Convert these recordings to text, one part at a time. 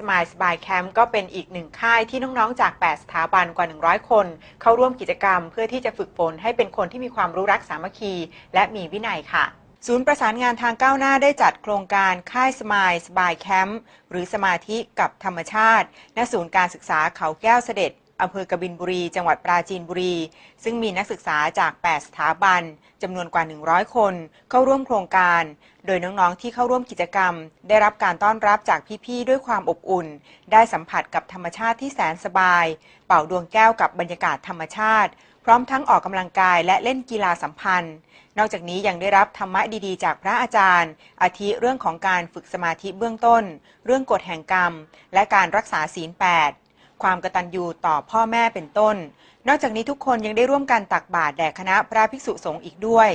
สมายสบายแคมป์ก็เป็นอีกหนึ่งค่ายที่น้องๆจาก 8 สถาบันกว่า 100 คน เข้าร่วมกิจกรรม เพื่อที่จะฝึกฝนให้เป็นคนที่มีความรู้รักสามัคคี และมีวินัยค่ะ ศูนย์ประสานงานทางก้าวหน้าได้จัดโครงการค่ายสมายสบายแคมป์หรือสมาธิกับธรรมชาติ ณ ศูนย์การศึกษาเขาแก้วเสด็จ อำเภอกบินบุรี จังหวัดปราจีนบุรี ซึ่งมีนักศึกษาจาก 8 สถาบันจำนวนกว่า 100 คน เข้าร่วมโครงการ โดยน้องๆ ที่เข้าร่วมกิจกรรม ได้รับการต้อนรับจากพี่ๆ ด้วยความอบอุ่น ได้สัมผัสกับธรรมชาติที่แสนสบาย เป่าดวงแก้วกับบรรยากาศธรรมชาติ พร้อมทั้งออกกำลังกายและเล่นกีฬาสัมพันธ์ นอกจากนี้ยังได้รับธรรมะดีๆ จากพระอาจารย์ อาทิเรื่องของการฝึกสมาธิเบื้องต้น เรื่องกฎแห่งกรรม และการรักษาศีล8 ความกตัญญูต่อพ่อแม่เป็นต้น นอกจากนี้ทุกคนยังได้ร่วมกันตักบาตรแด่คณะพระภิกษุสงฆ์อีกด้วย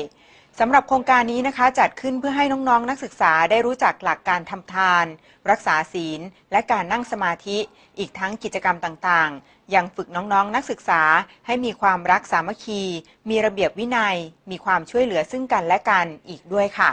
สำหรับโครงการนี้นะคะจัดขึ้นเพื่อให้น้องๆนักศึกษาได้รู้จักหลักการทำทาน รักษาศีล และการนั่งสมาธิ อีกทั้งกิจกรรมต่างๆ ยังฝึกน้องๆนักศึกษาให้มีความรักสามัคคี มีระเบียบวินัย มีความช่วยเหลือซึ่งกันและกันอีกด้วยค่ะ